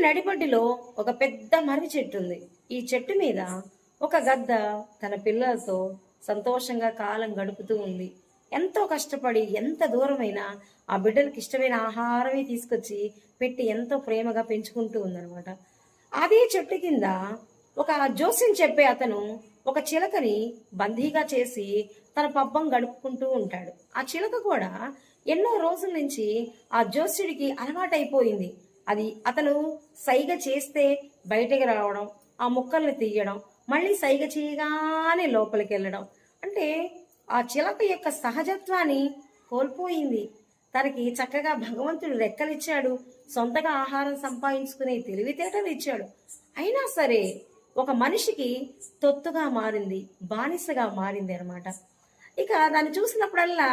నడిబడ్డిలో ఒక పెద్ద మర్రి చెట్టు ఉంది. ఈ చెట్టు మీద ఒక గద్ద తన పిల్లలతో సంతోషంగా కాలం గడుపుతూ ఉంది. ఎంతో కష్టపడి ఎంత దూరమైనా ఆ బిడ్డలకి ఇష్టమైన ఆహారమే తీసుకొచ్చి పెట్టి ఎంతో ప్రేమగా పెంచుకుంటూ ఉందన్నమాట. అదే చెట్టు కింద ఒక జోస్యం చెప్పే అతను ఒక చిలకని బందీగా చేసి తన పబ్బం గడుపుకుంటూ ఉంటాడు. ఆ చిలక కూడా ఎన్నో రోజుల నుంచి ఆ జోస్యుడికి అలవాటైపోయింది. అది అతను సైగ చేస్తే బయటికి రావడం ఆ ముక్కల్ని తీయడం మళ్ళీ సైగ చేయగానే లోపలికి వెళ్ళడం. అంటే ఆ చిలక యొక్క సహజత్వాన్ని కోల్పోయింది. తనకి చక్కగా భగవంతుడు రెక్కలిచ్చాడు సొంతగా ఆహారం సంపాదించుకునే తెలివితేటలు ఇచ్చాడు. అయినా సరే ఒక మనిషికి తొత్తుగా మారింది బానిసగా మారింది అనమాట ఇక దాన్ని చూసినప్పుడల్లా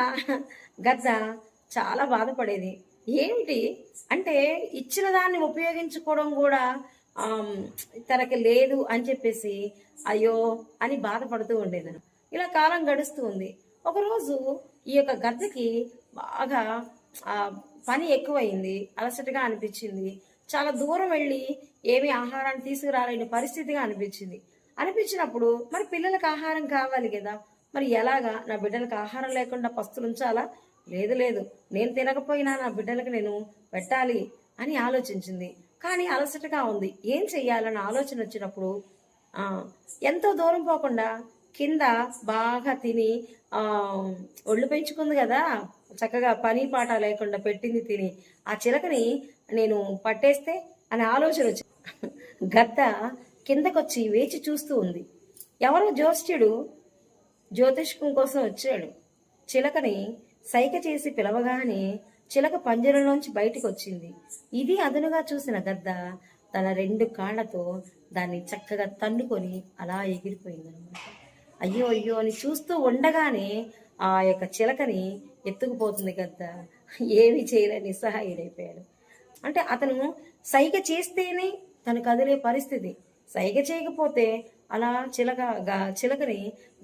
గద్ద చాలా బాధపడేది. ఏమిటి అంటే ఇచ్చిన దాన్ని ఉపయోగించుకోవడం కూడా తనకి లేదు అని చెప్పేసి అయ్యో అని బాధపడుతూ ఉండేదాను ఇలా కాలం గడుస్తూ ఉంది. ఒకరోజు ఈ యొక్క గద్దకి బాగా పని ఎక్కువైంది. అలసటగా అనిపించింది. చాలా దూరం వెళ్ళి ఏమీ ఆహారాన్ని తీసుకురాలేని పరిస్థితిగా అనిపించింది. అనిపించినప్పుడు మరి పిల్లలకు ఆహారం కావాలి కదా? మరి ఎలాగా? నా బిడ్డలకు ఆహారం లేకుండా పస్తులు ఉంచాలా లేదు లేదు. నేను తినకపోయినా నా బిడ్డలకు నేను పెట్టాలి అని ఆలోచించింది. కానీ అలసటగా ఉంది. ఏం చెయ్యాలన్న ఆలోచన వచ్చినప్పుడు ఎంతో దూరం పోకుండా కింద బాగా తిని ఆ, ఒళ్ళు పెంచుకుంది కదా. చక్కగా పని పాట లేకుండా పెట్టింది తిని. ఆ చిలకని నేను పట్టేస్తే అనే ఆలోచన వచ్చి గద్ద కిందకొచ్చి వేచి చూస్తూ ఉంది. ఎవరో జ్యోతిష్యుడు జ్యోతిష్కం కోసం వచ్చాడు. చిలకని సైక చేసి పిలవగానే చిలక పంజరంలోంచి బయటికి వచ్చింది ఇది అదునుగా చూసిన గద్ద తన రెండు కాళ్ళతో దాన్ని చక్కగా తన్నుకొని అలా ఎగిరిపోయింది అనమాట అయ్యో అయ్యో అని చూస్తూ ఉండగానే ఆ యొక్క చిలకని ఎత్తుకుపోతుంది గద్ద. ఏమీ చేయలేని నిస్సహాయుడైపోయాడు. అంటే అతను సైగ చేస్తేనే తను కదిలే పరిస్థితి. సైగ చేయకపోతే అలా చిలక చిలకని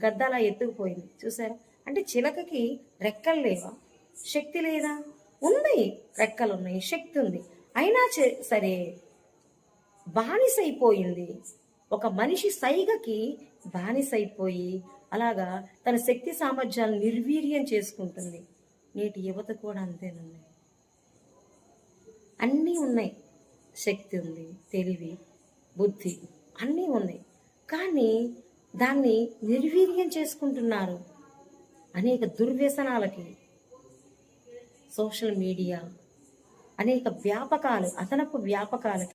గద్ద అలా ఎత్తుకుపోయింది. చూసారా అంటే చిలకకి రెక్కలు లేవా? శక్తి లేదా? ఉంది రెక్కలు ఉన్నాయి శక్తి ఉంది. అయినా సరే బానిసైపోయింది. ఒక మనిషి సైగకి బానిసైపోయి అలాగా తన శక్తి సామర్థ్యాలను నిర్వీర్యం చేసుకుంటుంది. నేటి యువత కూడా అంతేనండి. అన్నీ ఉన్నాయి. శక్తి ఉంది తెలివి బుద్ధి అన్నీ ఉన్నాయి. కానీ దాన్ని నిర్వీర్యం చేసుకుంటున్నారు. అనేక దుర్వ్యసనాలకి సోషల్ మీడియా అనేక వ్యాపకాలు అదనపు వ్యాపకాలకి